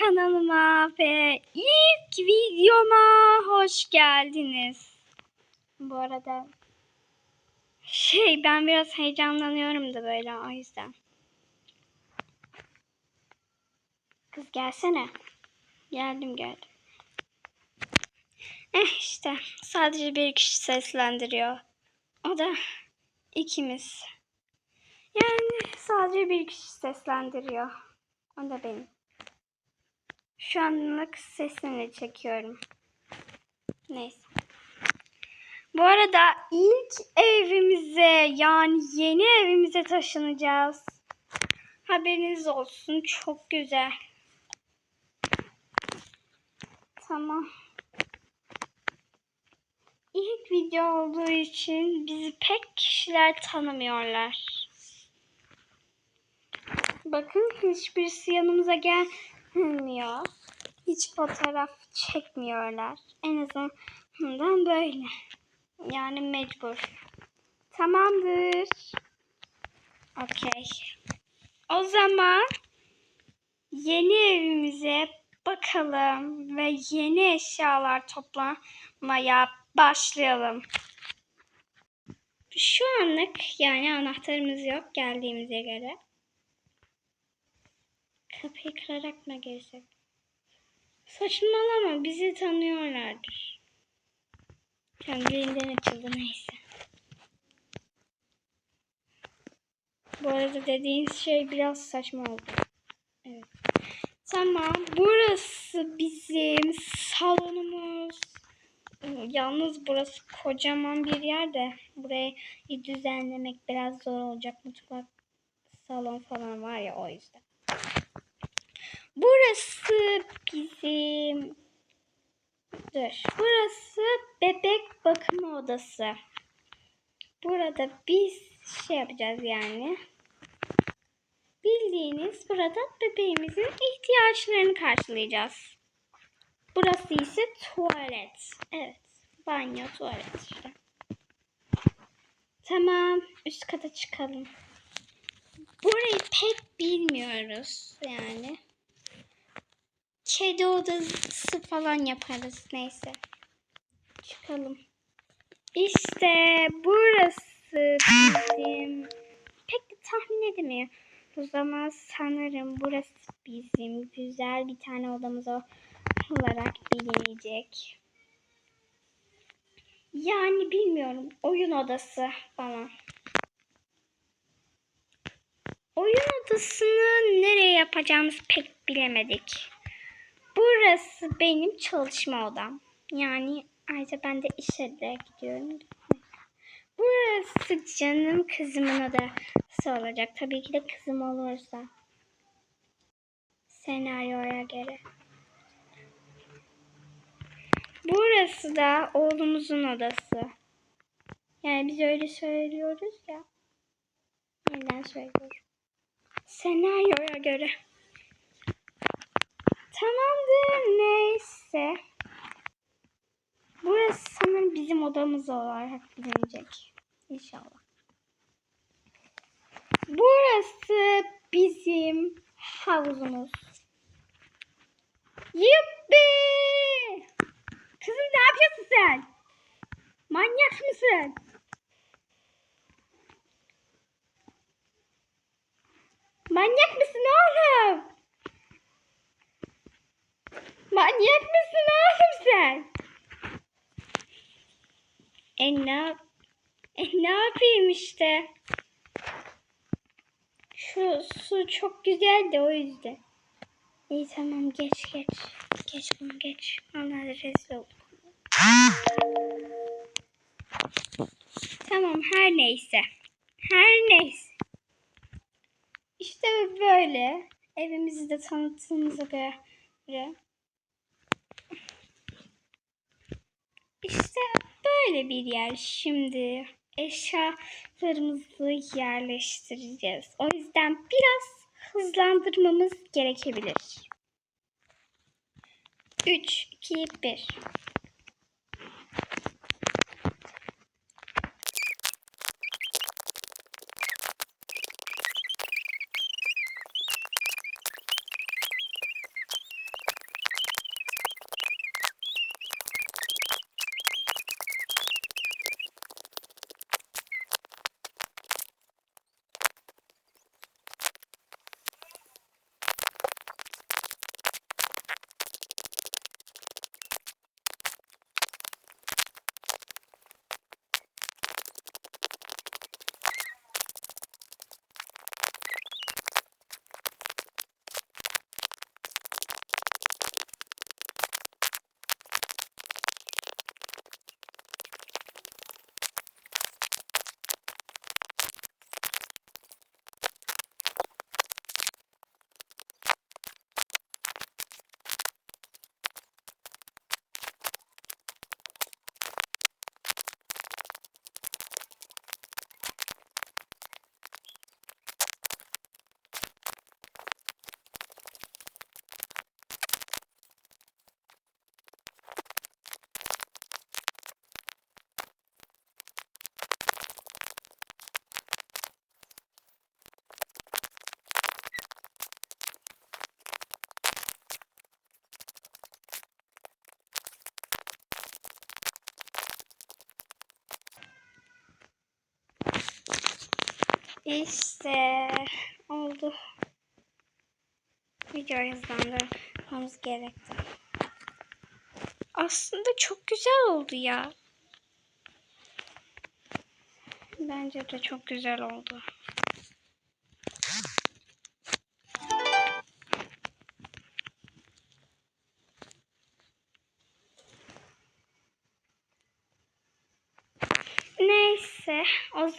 kanalıma ve ilk videoma hoş geldiniz. Bu arada şey ben biraz heyecanlanıyorum da böyle o yüzden. Kız gelsene. Geldim geldim. Eh işte sadece bir kişi seslendiriyor. O da ikimiz. Yani sadece bir kişi seslendiriyor. O da benim. Şu anlık sesini çekiyorum. Neyse. Bu arada ilk evimize yani yeni evimize taşınacağız. Haberiniz olsun. Çok güzel. Tamam. İlk video olduğu için bizi pek kişiler tanımıyorlar. Bakın hiçbirisi yanımıza gelmiyor. Hiç fotoğraf çekmiyorlar. En azından böyle. Yani mecbur. Tamamdır. Okey. O zaman yeni evimize bakalım ve yeni eşyalar toplamaya başlayalım. Şu anlık yani anahtarımız yok geldiğimize göre. Kapıyı kırarak mı girsek? Saçmalama bizi tanıyorlardır. Kendiliğinden açıldı neyse. Bu arada dediğiniz şey biraz saçma oldu. Evet. Tamam. Burası bizim salonumuz. Yalnız burası kocaman bir yer de burayı düzenlemek biraz zor olacak. Mutfak, salon falan var ya o yüzden. Burası bizim Dur. Burası bebek bakım odası. Burada biz şey yapacağız yani. Bildiğiniz burada bebeğimizin ihtiyaçlarını karşılayacağız. Burası ise tuvalet. Evet. Banyo, tuvalet işte. Tamam. Üst kata çıkalım. Burayı pek bilmiyoruz yani. Kedi odası falan yaparız. Neyse. Çıkalım. İşte burası bizim pek tahmin edemiyorum. O zaman sanırım burası bizim güzel bir tane odamız olarak bilinecek. Yani bilmiyorum. Oyun odası falan. Oyun odasını nereye yapacağımızı pek bilemedik. Burası benim çalışma odam. Yani ayrıca ben de işe de gidiyorum. Burası canım kızımın odası olacak. Tabii ki de kızım olursa. Senaryoya göre. Burası da oğlumuzun odası. Yani biz öyle söylüyoruz ya. Neden söylüyorum? Senaryoya göre. Tamamdır. Neyse. Burası sanırım bizim odamız olarak bilinecek. İnşallah. Burası bizim havuzumuz. Yuppi! Kızım ne yapıyorsun sen? Manyak mısın? Manyak mısın oğlum? Manyak mısın oğlum sen? E ne, e ne yapayım işte? Şu su çok güzel de o yüzden. İyi tamam geç geç. Geç bunu geç. Onlar rezil olduk. Tamam her neyse. Her neyse. İşte böyle. Evimizi de tanıttığımıza göre. İşte böyle bir yer. Şimdi eşyalarımızı yerleştireceğiz. O yüzden biraz hızlandırmamız gerekebilir. 3, 2, 1. İşte oldu. Videoyu hızlandırmamız gerekti. Aslında çok güzel oldu ya. Bence de çok güzel oldu.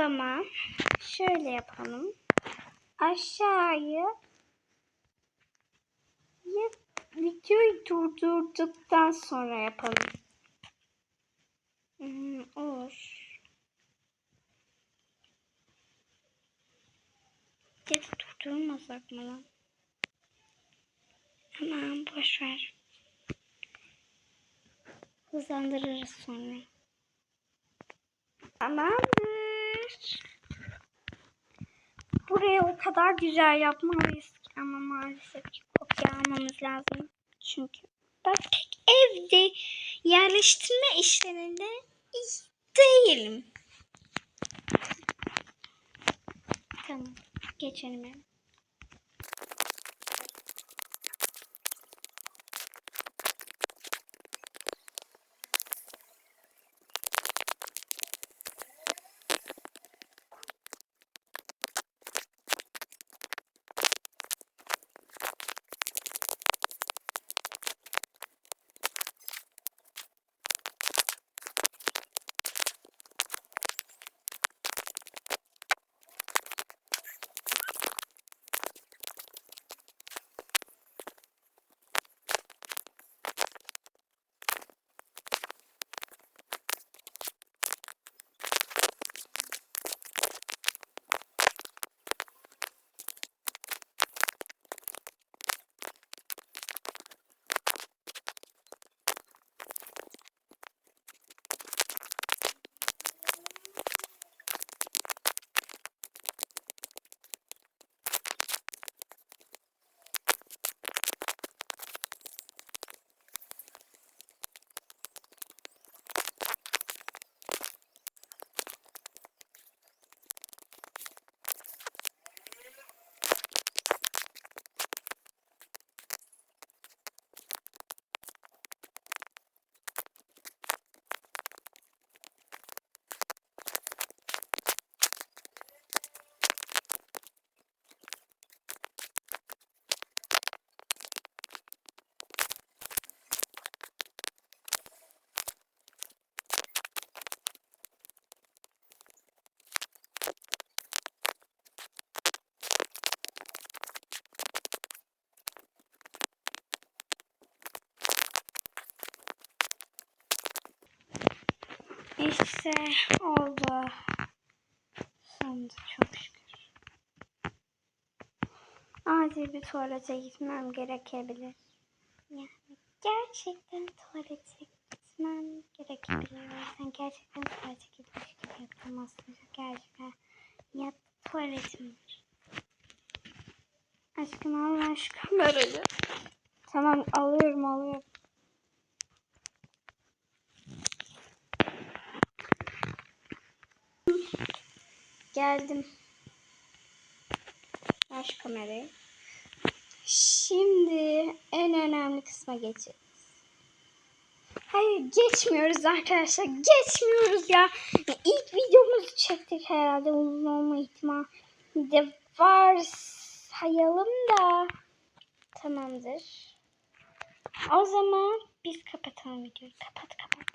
Zaman şöyle yapalım. Aşağıyı videoyu durdurduktan sonra yapalım. Hmm, olur. Da durdurmasak mı lan? Aman boş ver. Hızlandırırız sonra. Tamamdır. Buraya o kadar güzel yapmalıyız ki ama maalesef ki kopya almamız lazım. Çünkü ben pek evde yerleştirme işlerinde iyi değilim. Tamam. Geçelim hemen. İşte oldu. Sonunda çok şükür. Acil bir tuvalete gitmem gerekebilir. Yani gerçekten tuvalete gitmem gerekebilir. Sen gerçekten tuvalete gitmiş gibi yapıyorum aslında. Gerçekten ya tuvaletim var. Aşkım Allah şu kamerayı. Tamam alıyorum alıyorum. Geldim. Şu kamerayı. Şimdi en önemli kısma geçelim. Hayır geçmiyoruz arkadaşlar. Geçmiyoruz ya. İlk videomuzu çektik herhalde uzun olma ihtimali de var. Sayalım da. Tamamdır. O zaman biz kapatalım videoyu. Kapat kapat.